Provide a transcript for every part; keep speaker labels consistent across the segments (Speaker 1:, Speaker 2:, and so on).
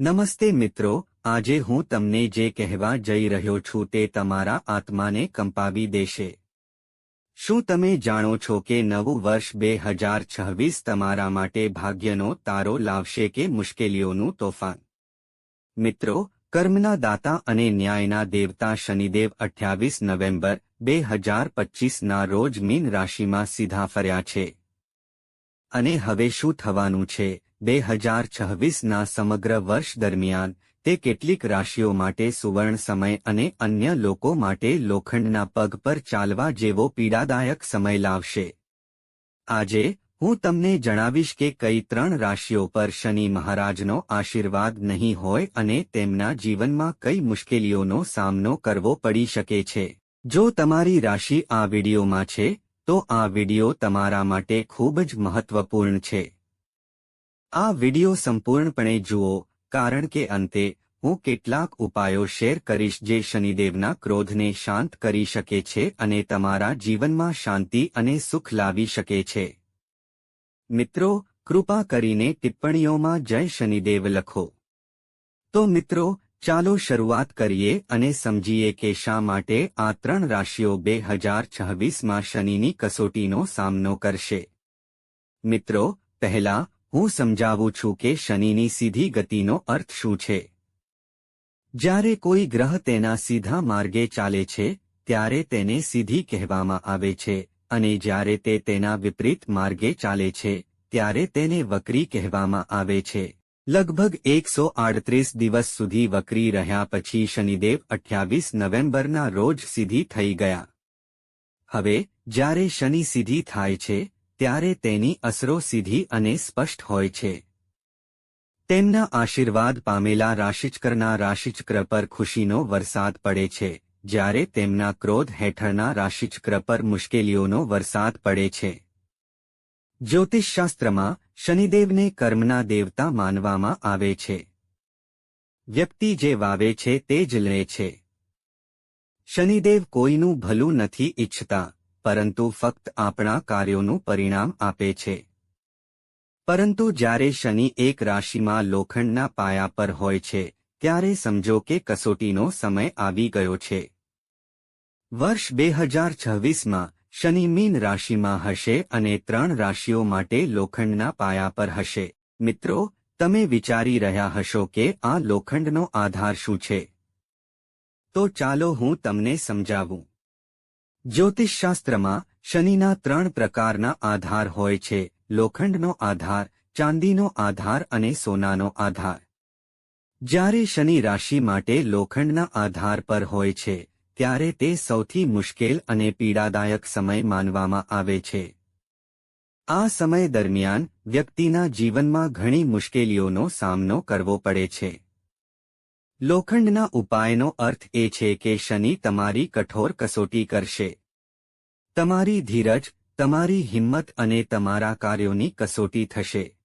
Speaker 1: નમસ્તે મિત્રો, આજે હું તમને જે કહેવા જઈ રહ્યો છું તે તમારા આત્માને કંપાવી દેશે. શું તમે જાણો છો કે નવું વર્ષ બે હજાર છવ્વીસ તમારા માટે ભાગ્યનો તારો લાવશે કે મુશ્કેલીઓનું તોફાન? મિત્રો, કર્મના દાતા અને ન્યાયના દેવતા શનિદેવ અઠ્યાવીસ નવેમ્બર બે હજાર પચ્ચીસના રોજ મીન રાશિમાં સીધા ફર્યા છે. અને હવે શું થવાનું છે? બે હજાર છવ્વીસના સમગ્ર વર્ષ દરમિયાન, તે કેટલીક રાશિઓ માટે સુવર્ણ સમય અને અન્ય લોકો માટે લોખંડના પગ પર ચાલવા જેવો પીડાદાયક સમય લાવશે. આજે, હું તમને જણાવીશ કે કઈ ત્રણ રાશિઓ પર શનિ મહારાજનો આશીર્વાદ નહીં હોય અને તેમના જીવનમાં કઈ મુશ્કેલીઓનો સામનો કરવો પડી શકે છે. જો તમારી રાશિ આ વિડીયોમાં છે, તો આ વીડિયો તમારા માટે ખૂબ જ મહત્વપૂર્ણ છે. આ વિડિયો સંપૂર્ણપણે જુઓ, કારણ કે અંતે, હું કેટલાક ઉપાયો શેર કરીશ જે શનિદેવના ક્રોધને શાંત કરી શકે છે અને તમારા જીવનમાં શાંતિ અને સુખ લાવી શકે છે. મિત્રો, કૃપા કરીને ટિપ્પણીઓમાં જય શનિદેવ લખો. તો મિત્રો, ચાલો શરૂઆત કરીએ અને સમજીએ કે શા માટે આ ત્રણ રાશિઓ બે હજાર છવ્વીસમાં શનિની કસોટીનો સામનો કરશે. મિત્રો, પહેલા હું સમજાવું છું કે શનિની સીધી ગતિનો અર્થ શું છે. જ્યારે કોઈ ગ્રહ તેના સીધા માર્ગે ચાલે છે, ત્યારે તેને સીધી કહેવામાં આવે છે, અને જ્યારે તે તેના વિપરીત માર્ગે ચાલે છે, ત્યારે તેને વક્રી કહેવામાં આવે છે. લગભગ એકસો આડત્રીસ દિવસ સુધી વક્રી રહ્યા પછી શનિદેવ અઠ્યાવીસ નવેમ્બરના રોજ સીધી થઈ ગયા. હવે, જ્યારે શનિ સીધી થાય છે ત્યારે તેની અસરો સીધી અને સ્પષ્ટ હોય છે. તેમના આશીર્વાદ પામેલા રાશિચક્રના રાશિચક્ર પર ખુશીનો વરસાદ પડે છે, જ્યારે તેમના ક્રોધ હેઠળના રાશિચક્ર પર મુશ્કેલીઓનો વરસાદ પડે છે. જ્યોતિષશાસ્ત્રમાં, શનિદેવને કર્મના દેવતા માનવામાં આવે છે. વ્યક્તિ જે વાવે છે તે જ લે છે. શનિદેવ કોઈનું ભલું નથી ઇચ્છતા પરંતુ ફક્ત આપણા કાર્યોનું પરિણામ આપે છે. પરંતુ જ્યારે શનિ એક રાશિમાં લોખંડના પાયા પર હોય છે, ત્યારે સમજો કે કસોટીનો સમય આવી ગયો છે. વર્ષ બે હજાર છવ્વીસમાં શનિ મીન રાશિમાં હશે અને ત્રણ રાશિઓ માટે લોખંડના પાયા પર હશે. મિત્રો, તમે વિચારી રહ્યા હશો કે આ લોખંડનો આધાર શું છે? તો ચાલો હું તમને સમજાવું. જ્યોતિષશાસ્ત્રમાં શનિના ત્રણ પ્રકારના આધાર હોય છે, લોખંડનો આધાર, ચાંદીનો આધાર અને સોનાનો આધાર. જ્યારે શનિ રાશિ માટે લોખંડના આધાર પર હોય છે, ત્યારે તે સૌથી મુશ્કેલ અને પીડાદાયક સમય માનવામાં આવે છે. આ સમય દરમિયાન વ્યક્તિના જીવનમાં ઘણી મુશ્કેલીઓનો સામનો કરવો પડે છે. લોખંડના ઉપાયનો અર્થ એ છે કે શનિ તમારી કઠોર કસોટી કરશે. તમારી ધીરજ, તમારી હિંમત અને તમારા કાર્યોની કસોટી થશે.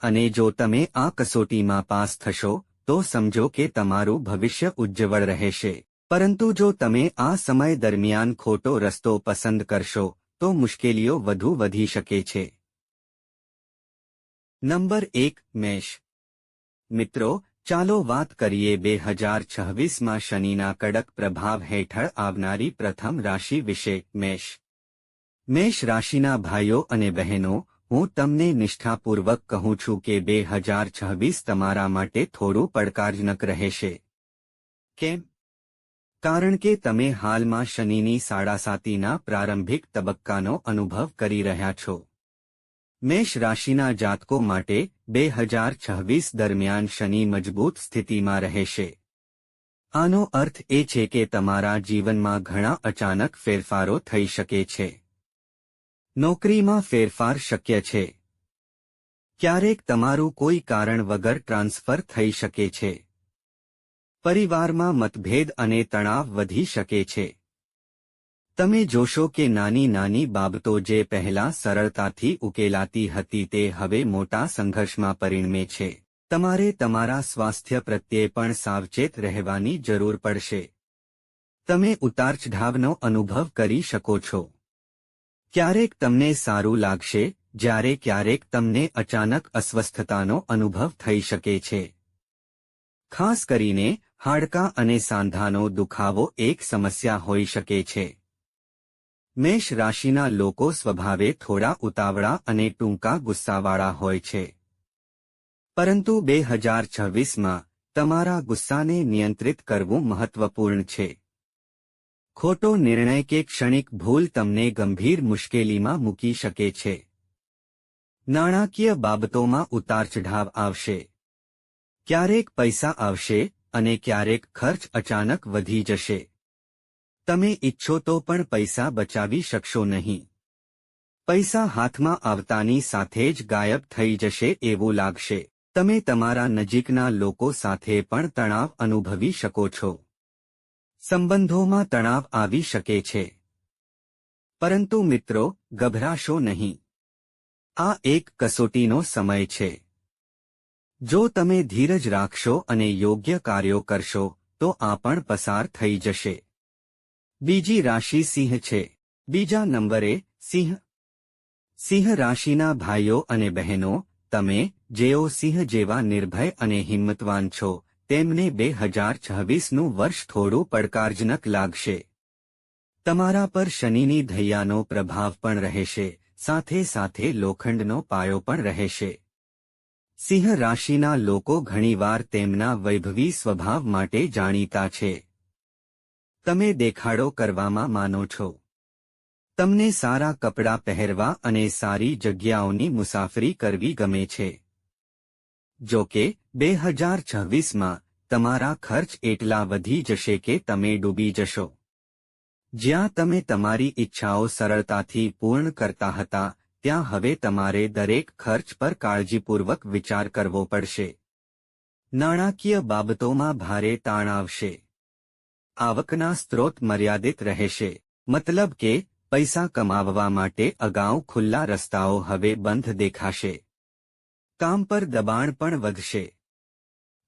Speaker 1: અને જો તમે આ કસોટીમાં પાસ થશો, તો સમજો કે તમારું ભવિષ્ય ઉજ્જવળ રહેશે. પરંતુ જો તમે આ સમય દરમિયાન ખોટો રસ્તો પસંદ કરશો, તો મુશ્કેલીઓ વધુ વધી શકે છે. નંબર એક, મેષ. મિત્રો ચાલો વાત કરીએ બે હજાર છવ્વીસમાં શનિના કડક પ્રભાવ હેઠળ આવનારી પ્રથમ રાશિ વિશે, મેષ. મેષ રાશિના ભાઈઓ અને બહેનો, હું તમને નિષ્ઠાપૂર્વક કહું છું કે બે હજાર છવ્વીસ તમારા માટે થોડું પડકારજનક રહેશે. કેમ? કારણ કે તમે હાલમાં શનિની સાડાસાતીના પ્રારંભિક તબક્કાનો અનુભવ કરી રહ્યા છો. મેષ રાશિના જાતકો માટે બે હજાર છવ્વીસ દરમિયાન શનિ મજબૂત સ્થિતિમાં રહેશે. આનો અર્થ એ છે કે તમારા જીવનમાં ઘણા અચાનક ફેરફારો થઈ શકે છે. નોકરીમાં ફેરફાર શક્ય છે. ક્યારેક તમારું કોઈ કારણ વગર ટ્રાન્સફર થઈ શકે છે. પરિવારમાં મતભેદ અને તણાવ વધી શકે છે. તમે જોશો કે નાની નાની બાબતો જે પહેલા સરળતાથી ઉકેલાતી હતી તે હવે મોટા સંઘર્ષમાં પરિણમે છે. તમારે તમારા સ્વાસ્થ્ય પ્રત્યે પણ સાવચેત રહેવાની જરૂર પડશે. તમે ઉતારચઢાવનો અનુભવ કરી શકો છો. ક્યારેક તમને સારું લાગશે, જ્યારે ક્યારેક તમને અચાનક અસ્વસ્થતાનો અનુભવ થઈ શકે છે. ખાસ કરીને, હાડકાં અને સાંધાનો દુખાવો એક સમસ્યા હોઈ શકે છે. મેષ રાશિના લોકો સ્વભાવે થોડા ઉતાવળા અને ટૂંકા ગુસ્સાવાળા હોય છે. પરંતુ બે હજાર છવ્વીસમાં તમારા ગુસ્સાને નિયંત્રિત કરવું મહત્વપૂર્ણ છે. ખોટો નિર્ણય કે ક્ષણિક ભૂલ તમને ગંભીર મુશ્કેલીમાં મૂકી શકે છે. નાણાકીય બાબતોમાં ઉતાર ચઢાવ આવશે. ક્યારેક પૈસા આવશે અને ક્યારેક ખર્ચ અચાનક વધી જશે. તમે ઇચ્છો તો પણ પૈસા બચાવી શકશો નહીં. પૈસા હાથમાં આવતાની સાથે જ ગાયબ થઈ જશે એવું લાગશે. તમે તમારા નજીકના લોકો સાથે પણ તણાવ અનુભવી શકો છો. સંબંધોમાં તણાવ આવી શકે છે. પરંતુ મિત્રો, ગભરાશો નહીં. આ એક કસોટીનો સમય છે. જો તમે ધીરજ રાખશો અને યોગ્ય કાર્યો કરશો, તો આ પણ પસાર થઈ જશે. બીજી રાશિ સિંહ છે. બીજા નંબરે સિંહ. સિંહ રાશિના ભાઈઓ અને બહેનો, તમે, જેઓ સિંહ જેવા નિર્ભય અને હિંમતવાન છો, તેમને બે હજાર છવ્વીસનું વર્ષ થોડું પડકારજનક લાગશે. તમારા પર શનિની ધૈયાનો પ્રભાવ પણ રહેશે, સાથે સાથે લોખંડનો પાયો પણ રહેશે. સિંહ રાશિના લોકો ઘણીવાર તેમના વૈભવી સ્વભાવ માટે જાણીતા છે. તમે દેખાડો કરવામાં માનો છો. તમને સારા કપડાં પહેરવા અને સારી જગ્યાઓની મુસાફરી કરવી ગમે છે. જો કે, બે હજાર છવ્વીસમાં તમારા ખર્ચ એટલા વધી જશે કે તમે ડૂબી જશો. જ્યાં તમે તમારી ઈચ્છાઓ સરળતાથી પૂર્ણ કરતા હતા, ત્યાં હવે તમારે દરેક ખર્ચ પર કાળજીપૂર્વક વિચાર કરવો પડશે. નાણાકીય બાબતોમાં ભારે તાણ આવશે. આવકના સ્ત્રોત મર્યાદિત રહેશે. મતલબ કે, પૈસા કમાવવા માટે અગાઉ ખુલ્લા રસ્તાઓ હવે બંધ દેખાશે. કામ પર દબાણ પણ વધશે.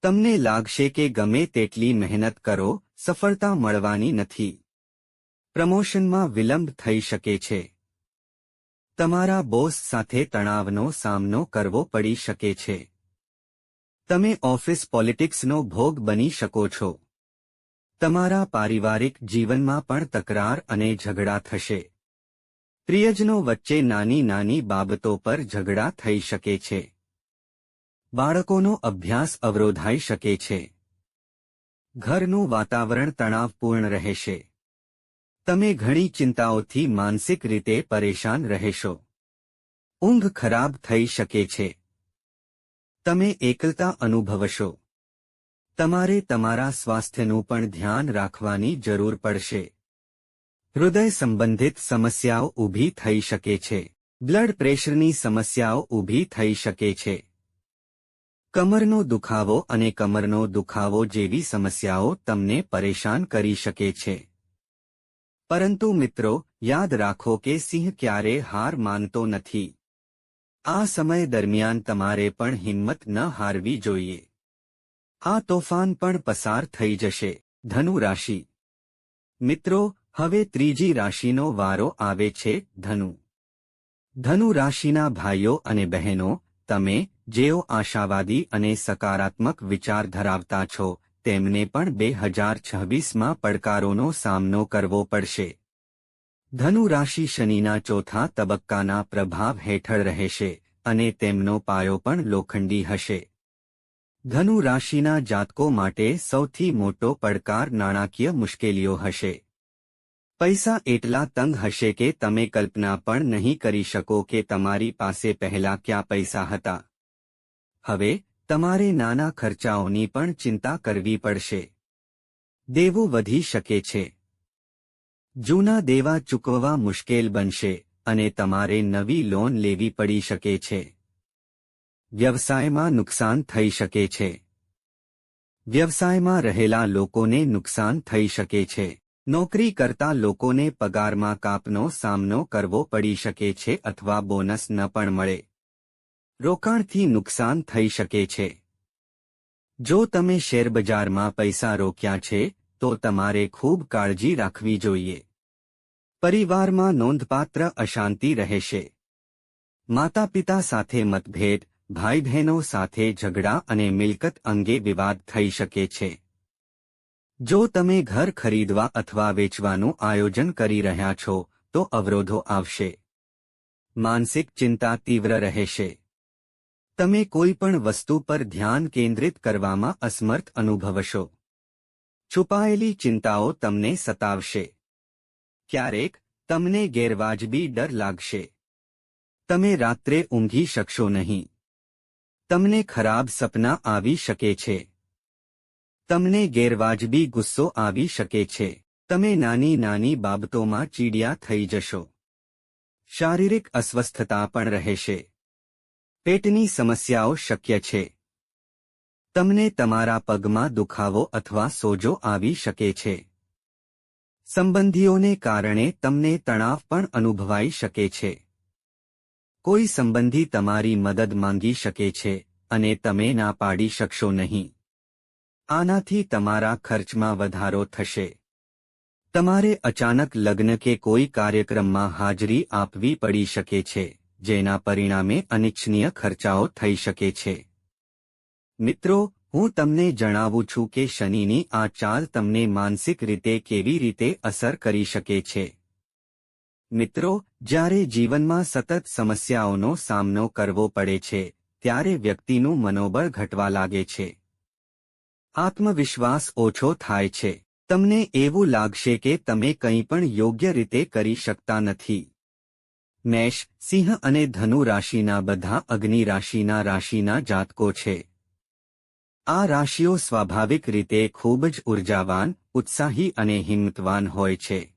Speaker 1: તમને લાગશે કે ગમે તેટલી મહેનત કરો, સફળતા મળવાની નથી. પ્રમોશનમાં વિલંબ થઈ શકે છે. તમારા બોસ સાથે તણાવનો સામનો કરવો પડી શકે છે. તમે ઓફિસ પોલિટિક્સનો ભોગ બની શકો છો. તમારા પારિવારિક જીવનમાં પણ તકરાર અને ઝઘડા થશે. પ્રિયજનો વચ્ચે નાની નાની બાબતો પર ઝઘડા થઈ શકે છે. બાળકોનો અભ્યાસ અવરોધાઈ શકે છે. ઘરનું વાતાવરણ તણાવપૂર્ણ રહેશે. તમે ઘણી ચિંતાઓથી માનસિક રીતે પરેશાન રહેશો. ઊંઘ ખરાબ થઈ શકે છે. તમે એકલતા અનુભવશો. તમારે તમારા સ્વાસ્થ્યનું પણ ધ્યાન રાખવાની જરૂર પડશે. હૃદય સંબંધિત સમસ્યાઓ ઊભી થઈ શકે છે. બ્લડ પ્રેશરની સમસ્યાઓ ઊભી થઈ શકે છે. કમરનો દુખાવો અને કમરનો દુખાવો જેવી સમસ્યાઓ તમને પરેશાન કરી શકે છે. પરંતુ મિત્રો, યાદ રાખો કે સિંહ ક્યારે હાર માનતો નથી. આ સમય દરમિયાન તમારે પણ હિંમત ન હારવી જોઈએ. આ તોફાન પણ પસાર થઈ જશે. ધનુ રાશિ મિત્રો, હવે ત્રીજી રાશિનો વારો આવે છે, ધનુ. ધનુ રાશિના ભાઈઓ અને બહેનો, તમે જેઓ આશાવાદી અને સકારાત્મક વિચાર ધરાવતા છો, તેમને પણ બે હજાર છવ્વીસમાં પડકારોનો સામનો કરવો પડશે. ધનુ રાશિ શનિના ચોથા તબક્કાના પ્રભાવ હેઠળ રહેશે, અને તેમનો પાયો પણ લોખંડી હશે. ધનુ રાશિના જાતકો માટે સૌથી મોટો પડકાર નાણાકીય મુશ્કેલીઓ હશે. પૈસા એટલા તંગ હશે કે તમે કલ્પના પણ નહીં કરી શકો કે તમારી પાસે પહેલા ક્યાં પૈસા હતા. હવે, તમારે નાના ખર્ચાઓની પણ ચિંતા કરવી પડશે. દેવો વધી શકે છે. જૂના દેવા ચૂકવવા મુશ્કેલ બનશે અને તમારે નવી લોન લેવી પડી શકે છે. વ્યવસાયમાં નુકસાન થઈ શકે છે. વ્યવસાયમાં રહેલા લોકોને નુકસાન થઈ શકે છે. નોકરી કરતા લોકોને પગારમાં કાપનો સામનો કરવો પડી શકે છે અથવા બોનસ ન પણ મળે. રોકાણથી નુકસાન થઈ શકે છે. જો તમે શેરબજારમાં પૈસા રોક્યા છે, તો તમારે ખૂબ કાળજી રાખવી જોઈએ. પરિવારમાં નોંધપાત્ર અશાંતિ રહેશે. માતા પિતા સાથે મતભેદ ભાઈ બહેનો સાથે ઝઘડા અને મિલકત અંગે વિવાદ થઈ શકે છે. જો તમે ઘર ખરીદવા અથવા વેચવાનું આયોજન કરી રહ્યા છો, તો અવરોધો આવશે. માનસિક ચિંતા તીવ્ર રહેશે. તમે કોઈ પણ વસ્તુ પર ધ્યાન કેન્દ્રિત કરવામાં અસમર્થ અનુભવશો. છુપાયેલી ચિંતાઓ તમને સતાવશે. ક્યારેક તમને ગેરવાજબી ડર લાગશે. તમે રાત્રે ઊંઘી શકશો નહીં. તમને ખરાબ સપના આવી શકે છે. તમને ગેરવાજબી ગુસ્સો આવી શકે છે. તમે નાની નાની બાબતોમાં ચીડિયા થઈ જશો. શારીરિક અસ્વસ્થતા પણ રહેશે. પેટની સમસ્યાઓ શક્ય છે. તમને તમારા પગમાં દુખાવો અથવા સોજો આવી શકે છે. સંબંધીઓને કારણે તમને તણાવ પણ અનુભવાઈ શકે છે. કોઈ સંબંધી તમારી મદદ માંગી શકે છે અને તમે ના પાડી શકશો નહીં. આનાથી તમારા ખર્ચમાં વધારો થશે. તમારે અચાનક લગ્ન કે કોઈ કાર્યક્રમમાં હાજરી આપવી પડી શકે છે, જેના પરિણામે અનિચ્છનીય ખર્ચાઓ થઈ શકે છે. મિત્રો, હું તમને જણાવું છું કે શનિની આ ચાલ તમને માનસિક રીતે કેવી રીતે અસર કરી શકે છે. મિત્રો, જ્યારે જીવનમાં સતત સમસ્યાઓનો સામનો કરવો પડે છે, ત્યારે વ્યક્તિનું મનોબળ ઘટવા લાગે છે. આત્મવિશ્વાસ ઓછો થાય છે. તમને એવું લાગશે કે તમે કંઈ પણ યોગ્ય રીતે કરી શકતા નથી. મેષ, સિંહ અને ધનુ રાશિના બધા અગ્નિ રાશિના રાશિના જાતકો છે. આ રાશિઓ સ્વાભાવિક રીતે ખૂબ જ ઉર્જાવાન, ઉત્સાહી અને હિંમતવાન હોય છે.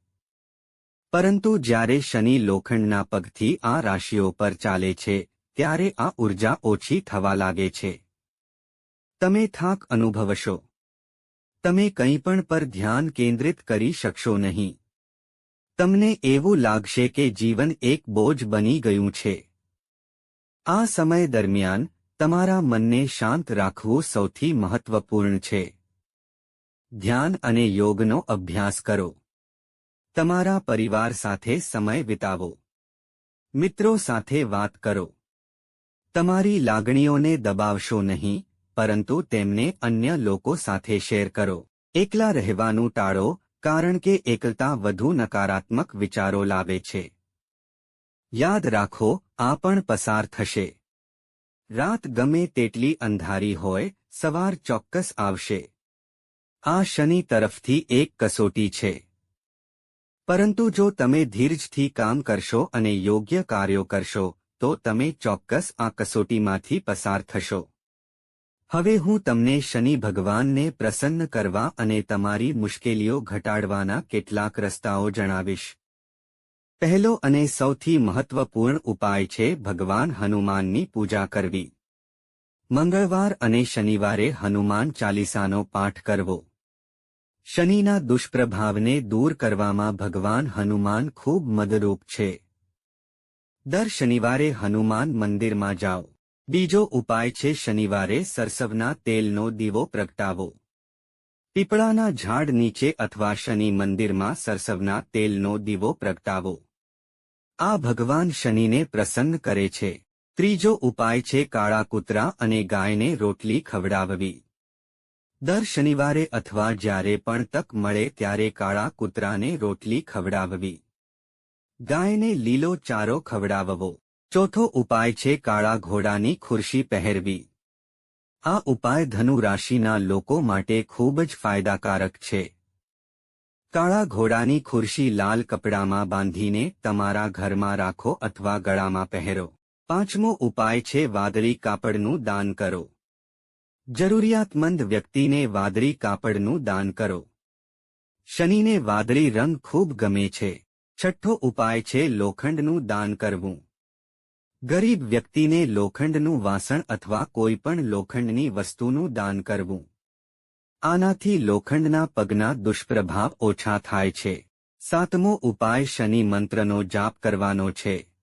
Speaker 1: પરંતુ જ્યારે શનિ લોખંડના પગથી આ રાશિઓ પર ચાલે છે, ત્યારે આ ઊર્જા ઓછી થવા લાગે છે. તમે થાક અનુભવશો. તમે કંઈ પણ પર ધ્યાન કેન્દ્રિત કરી શકશો નહીં. તમને એવું લાગશે કે જીવન એક બોજ બની ગયું છે. આ સમય દરમિયાન, તમારા મનને શાંત રાખવું સૌથી મહત્વપૂર્ણ છે. ધ્યાન અને યોગનો અભ્યાસ કરો. તમારા પરિવાર સાથે સમય વિતાવો. મિત્રો સાથે વાત કરો. તમારી લાગણીઓને દબાવશો નહીં, પરંતુ તેમને અન્ય લોકો સાથે શેર કરો. એકલા રહેવાનું ટાળો, કારણ કે એકલતા વધુ નકારાત્મક વિચારો લાવે છે. યાદ રાખો, આ પણ પસાર થશે. રાત ગમે તેટલી અંધારી હોય, સવાર ચોક્કસ આવશે. આ શનિ તરફથી એક કસોટી છે. પરંતુ જો તમે ધીરજથી કામ કરશો અને યોગ્ય કાર્યો કરશો, તો તમે ચોક્કસ આ કસોટીમાંથી પસાર થશો. હવે હું તમને શનિ ભગવાનને પ્રસન્ન કરવા અને તમારી મુશ્કેલીઓ ઘટાડવાના કેટલાક રસ્તાઓ જણાવીશ. પહેલો અને સૌથી મહત્વપૂર્ણ ઉપાય છે ભગવાન હનુમાનની પૂજા કરવી. મંગળવાર અને શનિવારે હનુમાન ચાલીસાનો પાઠ કરવો. શનિના દુષ્પ્રભાવને દૂર કરવામાં ભગવાન હનુમાન ખૂબ મદરૂપ છે. દર શનિવારે હનુમાન મંદિરમાં જાઓ. બીજો ઉપાય છે શનિવારે સરસવના તેલનો દીવો પ્રગટાવો. પીપળાના ઝાડ નીચે અથવા શનિ મંદિરમાં સરસવના તેલનો દીવો પ્રગટાવો. આ ભગવાન શનિને પ્રસન્ન કરે છે. ત્રીજો ઉપાય છે કાળા કૂતરા અને ગાયને રોટલી ખવડાવવી. દર શનિવારે અથવા જ્યારે પણ તક મળે ત્યારે કાળા કૂતરાને રોટલી ખવડાવવી. ગાયને લીલો ચારો ખવડાવવો. ચોથો ઉપાય છે કાળા ઘોડાની ખુરશી પહેરવી. આ ઉપાય ધનુ રાશિના લોકો માટે ખૂબ જ ફાયદાકારક છે. કાળા ઘોડાની ખુરશી લાલ કપડામાં બાંધીને તમારા ઘરમાં રાખો અથવા ગળામાં પહેરો. પાંચમો ઉપાય છે વાદળી કાપડનું દાન કરો. જરૂરિયાતમંદ વ્યક્તિને વાદળી કાપડનું દાન કરો. શનિને વાદળી રંગ ખૂબ ગમે છે. છઠ્ઠો ઉપાય છે લોખંડનું દાન કરવું. ગરીબ વ્યક્તિને લોખંડનું વાસણ અથવા કોઈ પણ લોખંડની વસ્તુનું દાન કરવું. આનાથી લોખંડના પગના દુષ્પ્રભાવ ઓછા થાય છે. સાતમો ઉપાય શનિ મંત્રનો જાપ કરવાનો છે.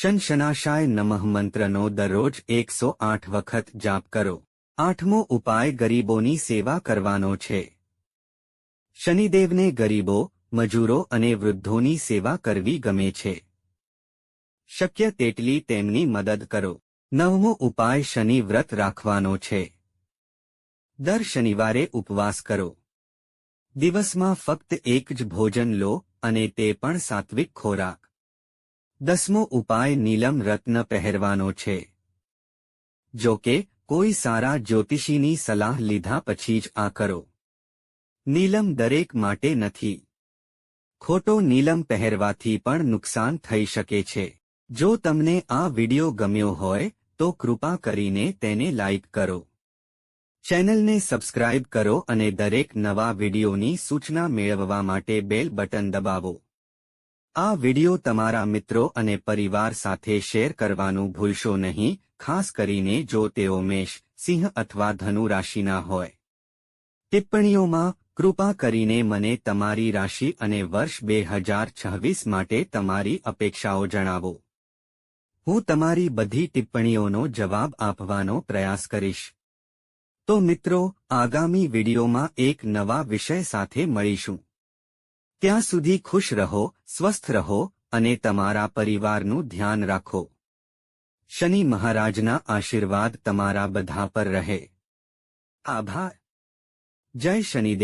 Speaker 1: શનશનાશાય નમઃ મંત્રનો દરરોજ એકસો આઠ વખત જાપ કરો. આઠમો ઉપાય ગરીબોની સેવા કરવાનો છે. શનિદેવને ગરીબો, મજૂરો અને વૃદ્ધોની સેવા કરવી ગમે છે. શક્ય તેટલી તેમની મદદ કરો. નવમો ઉપાય શનિ વ્રત રાખવાનો છે. દર શનિવારે ઉપવાસ કરો. દિવસમાં ફક્ત એક જ ભોજન લો અને તે પણ સાત્વિક ખોરાક. દસમો ઉપાય નીલમ રત્ન પહેરવાનો છે. જો કે, કોઈ સારા જ્યોતિષીની સલાહ લીધા પછી જ આ કરો. નીલમ દરેક માટે નથી. ખોટો નીલમ પહેરવાથી પણ નુકસાન થઈ શકે છે. જો તમને આ વિડિયો ગમ્યો હોય, તો કૃપા કરીને તેને લાઇક કરો. ચેનલને સબસ્ક્રાઇબ કરો અને દરેક નવા વિડિયોની સૂચના મેળવવા માટે બેલ બટન દબાવો. આ વિડિયો તમારા મિત્રો અને પરિવાર સાથે શેર કરવાનું ભૂલશો નહીં, ખાસ કરીને જો તેઓ મેષ, સિંહ અથવા ધનુ રાશિના હોય. ટિપ્પણીઓમાં, કૃપા કરીને મને તમારી રાશિ અને વર્ષ બે હજાર છવ્વીસ માટે તમારી અપેક્ષાઓ જણાવો. હું તમારી બધી ટિપ્પણીઓનો જવાબ આપવાનો પ્રયાસ કરીશ. તો મિત્રો, આગામી વિડિયોમાં એક નવા વિષય સાથે મળીશું. ત્યાં સુધી ખુશ રહો, સ્વસ્થ રહો અને તમારા પરિવારનું ધ્યાન રાખો. શનિ મહારાજના આશીર્વાદ તમારા બધા પર રહે. આભાર. જય શનિદેવ.